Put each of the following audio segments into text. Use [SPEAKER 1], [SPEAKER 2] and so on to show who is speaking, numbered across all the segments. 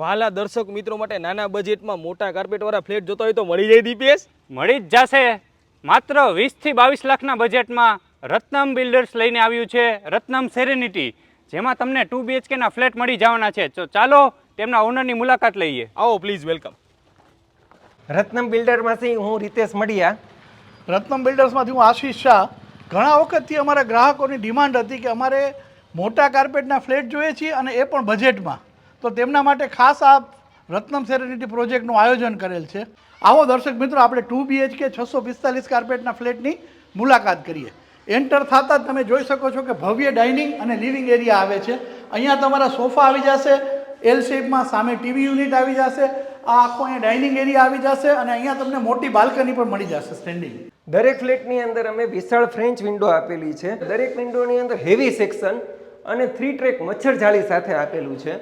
[SPEAKER 1] વાલા દર્શક મિત્રો માટે નાના બજેટમાં મોટા કાર્પેટવાળા ફ્લેટ જોતો હોય તો મળી જાય દીપેશ
[SPEAKER 2] મળી જ જશે. માત્ર વીસથી બાવીસ લાખના બજેટમાં રત્નમ બિલ્ડર્સ લઈને આવ્યું છે રત્નમ સેરેનિટી જેમાં તમને ટુ બીએચકેના ફ્લેટ મળી જવાના છે. તો ચાલો તેમના ઓનરની મુલાકાત લઈએ.
[SPEAKER 1] આવો પ્લીઝ વેલકમ
[SPEAKER 3] રત્નમ બિલ્ડરમાંથી હું રીતેશ મડિયા.
[SPEAKER 4] રત્નમ બિલ્ડર્સમાંથી હું આશીષ શાહ. ઘણા વખતથી અમારા ગ્રાહકોની ડિમાન્ડ હતી કે અમારે મોટા કાર્પેટના ફ્લેટ જોઈએ છીએ અને એ પણ બજેટમાં તો તેમના માટે ખાસ આ રત્નમ સેરેનિટી પ્રોજેક્ટનું આયોજન કરેલ છે. આવો દર્શક મિત્રો, આપણે ટુ બીએચકે છસો પિસ્તાલીસ કાર્પેટના ફ્લેટની મુલાકાત કરીએ. એન્ટર થતાં જ તમે જોઈ શકો છો કે ભવ્ય ડાઇનિંગ અને લિવિંગ એરિયા આવે છે. અહીંયા તમારા સોફા આવી જશે એલ શેપમાં સામે ટીવી યુનિટ આવી જશે, આ આખો અહીંયા ડાઇનિંગ એરિયા આવી જશે અને અહીંયા તમને મોટી બાલ્કની પણ મળી જશે સ્ટેન્ડિંગ
[SPEAKER 3] દરેક ફ્લેટની અંદર અમે વિશાળ ફ્રેન્ચ વિન્ડો આપેલી છે. દરેક વિન્ડોની અંદર હેવી સેક્શન અને થ્રી ટ્રેક મચ્છર જાળી સાથે આપેલું છે.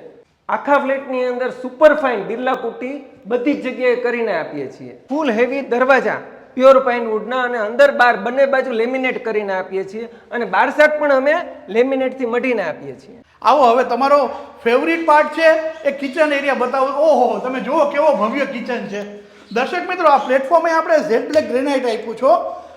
[SPEAKER 3] આખા ફ્લેટની અંદર સુપર ફાઇન બિરલા પુટ્ટી બધી જ જગ્યાએ કરીને આપીએ છીએ. ફૂલ હેવી દરવાજા પ્યોર પાઇન વુડના અને અંદર બાર બંને બાજુ લેમિનેટ કરીને આપીએ છીએ અને બારસાટ પણ અમે લેમિનેટથી મઢીને આપીએ છીએ.
[SPEAKER 4] આવો, હવે તમારો ફેવરિટ પાર્ટ છે, એ કિચન એરિયા બતાવો. ઓહો, તમે જુઓ કેવો ભવ્ય કિચન છે. દર્શક મિત્રો, આ પ્લેટફોર્મે આપણે ઝેડ બ્લેક ગ્રેનાઇટ આપ્યું છો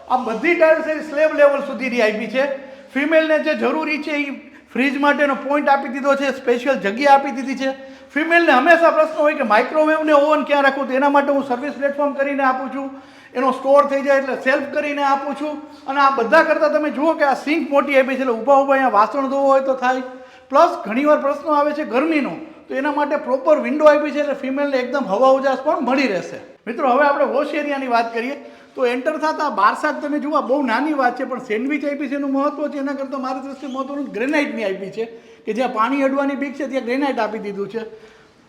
[SPEAKER 4] આ બધી ટાઇલ્સ એ સ્લેબ લેવલ સુધીની આપી છે. ફિમેલને જે જરૂરી છે એ ફ્રીજ માટેનો પોઈન્ટ આપી દીધો છે સ્પેશિયલ જગ્યા આપી દીધી છે. ફિમેલને હંમેશા પ્રશ્ન હોય કે માઇક્રોવેવને ઓવન ક્યાં રાખવું? તો એના માટે હું સર્વિસ પ્લેટફોર્મ કરીને આપું છું. એનો સ્ટોર થઈ જાય એટલે સેલ્ફ કરીને આપું છું. અને આ બધા કરતાં તમે જુઓ કે આ સિંક મોટી આપી છે, એટલે ઊભા ઊભા અહીંયા વાસણ ધોવો હોય તો થાય. પ્લસ ઘણીવાર પ્રશ્નો આવે છે ગરમીનો, તો એના માટે પ્રોપર વિન્ડો આપી છે એટલે ફિમેલને એકદમ હવા ઉજાસ પણ મળી રહેશે. મિત્રો, હવે આપણે વોશ એરિયાની વાત કરીએ, તો એન્ટર થતાં બારસાત તમે જુઓ બહુ નાની વાત છે, પણ સેન્ડવિચ આપી છે એનું મહત્વ છે, એના કરતાં મારી દ્રષ્ટિએ મહત્વનું ગ્રેનાઇટની આપી છે, કે જ્યાં પાણી અડવાની બીક છે ત્યાં ગ્રેનાઇટ આપી દીધું છે.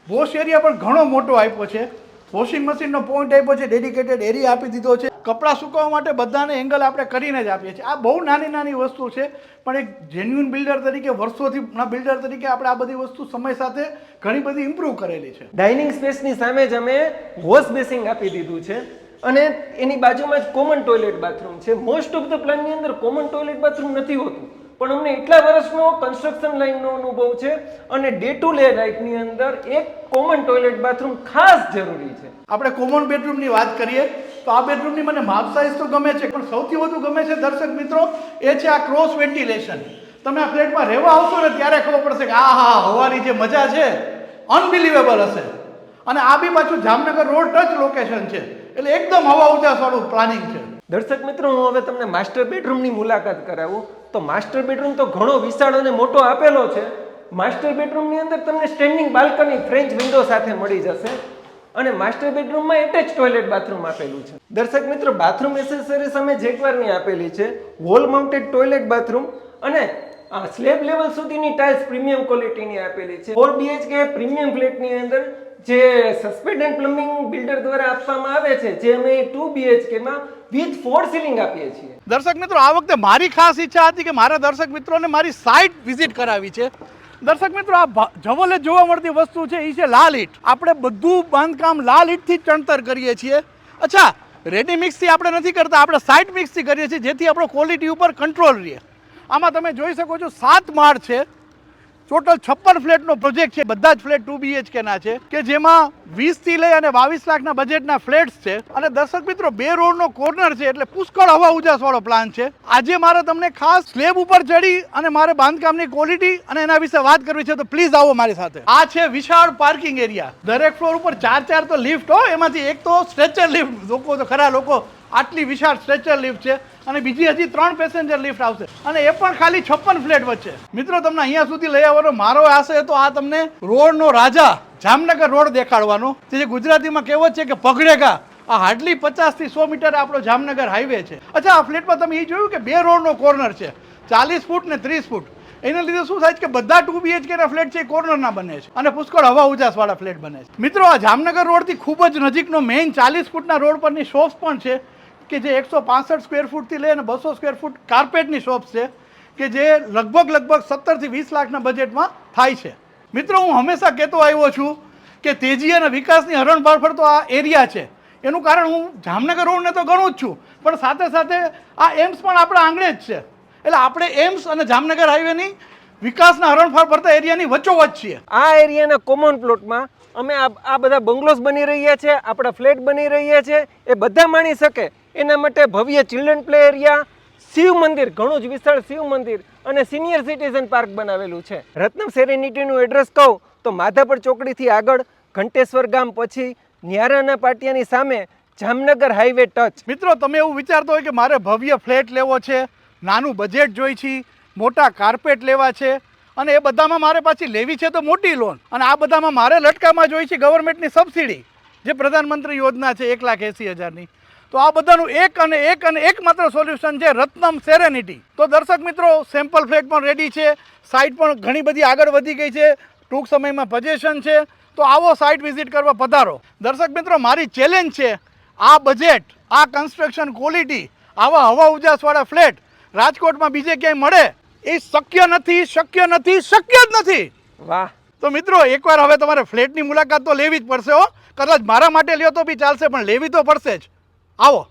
[SPEAKER 4] વોશ એરિયા પણ ઘણો મોટો આપ્યો છે. વોશિંગ મશીનનો પોઈન્ટ આપ્યો છે ડેડિકેટેડ એરિયા આપી દીધો છે. કપડાં સુકવવા માટે બધાને એંગલ આપણે કરીને જ આપીએ છીએ. આ બહુ નાની નાની વસ્તુ છે, પણ એક જેન્યુન બિલ્ડર તરીકે, વર્ષોથી બિલ્ડર તરીકે આપણે આ બધી વસ્તુ સમય સાથે ઘણી બધી ઇમ્પ્રૂવ કરેલી છે.
[SPEAKER 3] ડાઇનિંગ સ્પેસની સામે જ અમે વોશ બેસિંગ આપી દીધું છે. અને એની બાજુમાં જ કોમન ટોયલેટ બાથરૂમ છે. મોસ્ટ ઓફ ધ પ્લાનની અંદર કોમન ટોયલેટ બાથરૂમ નથી હોતું. પણ અમને એટલા વર્ષનો કન્સ્ટ્રક્શન લાઇનનો અનુભવ છે અને ડે ટુ ડે લાઈફની અંદર એક કોમન ટોયલેટ બાથરૂમ ખાસ જરૂરી છે.
[SPEAKER 4] આપણે કોમન બેડરૂમની વાત કરીએ તો આ બેડરૂમની મને માપ સાઇઝ તો ગમે છે પણ સૌથી વધુ ગમે છે દર્શક મિત્રો એ છે આ ક્રોસ વેન્ટિલેશન તમે આ ફ્લેટમાં રહેવા આવશો ને ત્યારે ખબર પડશે કે આ હા હવાની જે મજા છે અનબિલિવેબલ હશે. અને આ બી પાછું જામનગર રોડ ટચ લોકેશન છે એટલે એકદમ હવા ઉજાસવાળું પ્લાનિંગ છે.
[SPEAKER 3] દર્શક મિત્રો હું હવે તમને માસ્ટર બેડરૂમની મુલાકાત કરાવું. તો માસ્ટર બેડરૂમ તો ઘણો વિશાળ અને મોટો આપેલો છે. માસ્ટર બેડરૂમની અંદર તમને સ્ટેન્ડિંગ બાલ્કની ફ્રેન્ચ વિન્ડો સાથે મળી જશે. અને માસ્ટર બેડરૂમમાં એટેચ ટોયલેટ બાથરૂમ આપેલું છે. દર્શક મિત્રો બાથરૂમ એસેસરીઝ અમે જેકવારની આપેલી છે વોલ માઉન્ટેડ ટોયલેટ બાથરૂમ અને સ્લેબ લેવલ સુધીની ટાઇલ્સ પ્રીમિયમ ક્વોલિટીની આપેલી છે. ફોર બીએચકે પ્રીમિયમ ફ્લેટની અંદર જે સસ્પેન્ડેડ પ્લમ્બિંગ બિલ્ડર દ્વારા આપવામાં આવે છે, જે અમે ટુ બીએચકેમાં વિથ ફોર સીલિંગ આપીએ છીએ.
[SPEAKER 4] દર્શક મિત્રો, આ વખતે મારી ખાસ ઈચ્છા હતી કે મારા દર્શક મિત્રોને મારી સાઇટ વિઝિટ કરાવી છે. દર્શક મિત્રો, આ જવલે જોવા મળતી વસ્તુ છે એ છે લાલ ઈટ. આપણે બધું બાંધકામ લાલ ઈટથી જ ચણતર કરીએ છીએ. અચ્છા રેડી મિક્સથી આપણે નથી કરતા, આપણે સાઇટ મિક્સથી કરીએ છીએ, જેથી આપણો ક્વોલિટી ઉપર કંટ્રોલ રહે. આમાં તમે જોઈ શકો છો, સાત માળ છે. ટોટલ છપ્પન ફ્લેટનો પ્રોજેક્ટ છે. બધા જ ફ્લેટ ટુ બીએચકેના છે. કે જેમાં વીસથી લઈ અને બાવીસ લાખના બજેટના ફ્લેટ્સ છે. અને દર્શક મિત્રો, બે રોડનો કોર્નર છે એટલે પુષ્કળ હવા ઉજાસવાળો પ્લાન છે. આજે મારે તમને ખાસ સ્લેબ ઉપર ચડી અને મારે બાંધકામની ક્વોલિટી અને એના વિશે વાત કરવી છે, તો પ્લીઝ આવો મારી સાથે. આ છે વિશાળ પાર્કિંગ એરિયા દરેક ફ્લોર ઉપર ચાર ચાર તો લિફ્ટ હો એમાંથી એક તો સ્ટ્રેચર લિફ્ટ લોકો તો ખરા લોકો આટલી વિશાળ સ્ટ્રેચર લિફ્ટ છે. અને બીજી હજી ત્રણ પેસેન્જર લિફ્ટ આવશે. અને એ પણ ખાલી છપ્પન ફ્લેટ વચ્ચે. મિત્રો, તમને અહીંયા સુધી લઈ આવવાનો મારો આશય તો આ તમને રોડનો રાજા જામનગર રોડ દેખાડવાનો. જે ગુજરાતીમાં કહેવત છે કે પગડેગા આ હાર્ડલી પચાસથી સો મીટર આપણો જામનગર હાઈવે છે. અચ્છા, આ ફ્લેટમાં તમે એ જોયું કે બે રોડનો કોર્નર છે. ચાલીસ ફૂટ ને ત્રીસ ફૂટ. એના લીધે શું થાય છે કે બધા ટુ બીએચકે ના ફ્લેટ છે એ કોર્નરના બને છે. અને પુષ્કળ હવા ઉજાસ વાળા ફ્લેટ બને છે. મિત્રો, આ જામનગર રોડથી ખૂબ જ નજીકનો મેઇન ચાલીસ ફૂટના રોડ પરની શોપ્સ પણ છે. કે જે એકસો પાસઠ સ્ક્વેર ફૂટથી લઈને બસો સ્ક્વેર ફૂટ કાર્પેટની શોપ્સ છે, કે જે લગભગ લગભગ સત્તરથી વીસ લાખના બજેટમાં થાય છે. મિત્રો, હું હંમેશા કહેતો આવ્યો છું કે તેજી અને વિકાસની હરણફાળ ફરતો આ એરિયા છે. એનું કારણ હું જામનગર રોડને તો ગણું જ છું, પણ સાથે સાથે આ એમ્સ પણ આપણા આંગણે જ છે. એટલે આપણે એમ્સ અને જામનગર હાઈવેની વિકાસના હરણફાળ ફરતા એરિયાની વચ્ચોવચ્ચ છીએ.
[SPEAKER 3] આ એરિયાના કોમન પ્લોટમાં અમે આ બધા બંગલોઝ બની રહ્યા છે, આપણા ફ્લેટ બની રહ્યા છે, એ બધા માણી શકે. એના માટે ભવ્ય ચિલ્ડ્રન પ્લે એરિયા શિવ મંદિર, ઘણું જ વિશાળ શિવ મંદિર અને સિનિયર સિટીઝન પાર્ક બનાવેલું છે. રત્નમ સેરેનિટીનું એડ્રેસ કહું તો માધાપર ચોકડીથી આગળ ઘંટેશ્વર ગામ પછી ન્યારાના પાટિયાની સામે જામનગર હાઈવે ટચ
[SPEAKER 4] મિત્રો, તમે એવું વિચારતો હોય કે મારે ભવ્ય ફ્લેટ લેવો છે, નાનું બજેટ જોઈ છે, મોટા કાર્પેટ લેવા છે, અને એ બધામાં મારે પાછી લેવી છે તો મોટી લોન અને આ બધામાં મારે લટકામાં જોઈ છે ગવર્મેન્ટની સબસિડી જે પ્રધાનમંત્રી યોજના છે, એક લાખ એંસી હજારની. તો આ બધાનું એક અને એક અને એકમાત્ર સોલ્યુશન છે રત્નમ સેરેનિટી. તો દર્શક મિત્રો સેમ્પલ ફ્લેટ પણ રેડી છે સાઇટ પણ ઘણી બધી આગળ વધી ગઈ છે ટૂંક સમયમાં પજેશન છે. તો આવો સાઇટ વિઝિટ કરવા પધારો. દર્શક મિત્રો મારી ચેલેન્જ છે આ બજેટ આ કન્સ્ટ્રક્શન ક્વોલિટી આવા હવા ઉજાસવાળા ફ્લેટ રાજકોટમાં બીજે ક્યાંય મળે? એ શક્ય નથી શક્ય નથી શક્ય જ નથી.
[SPEAKER 3] વાહ.
[SPEAKER 4] તો મિત્રો એકવાર હવે તમારે ફ્લેટની મુલાકાત તો લેવી જ પડશે હો. કદાચ મારા માટે લ્યો તો બી ચાલશે પણ લેવી તો પડશે જ. આવો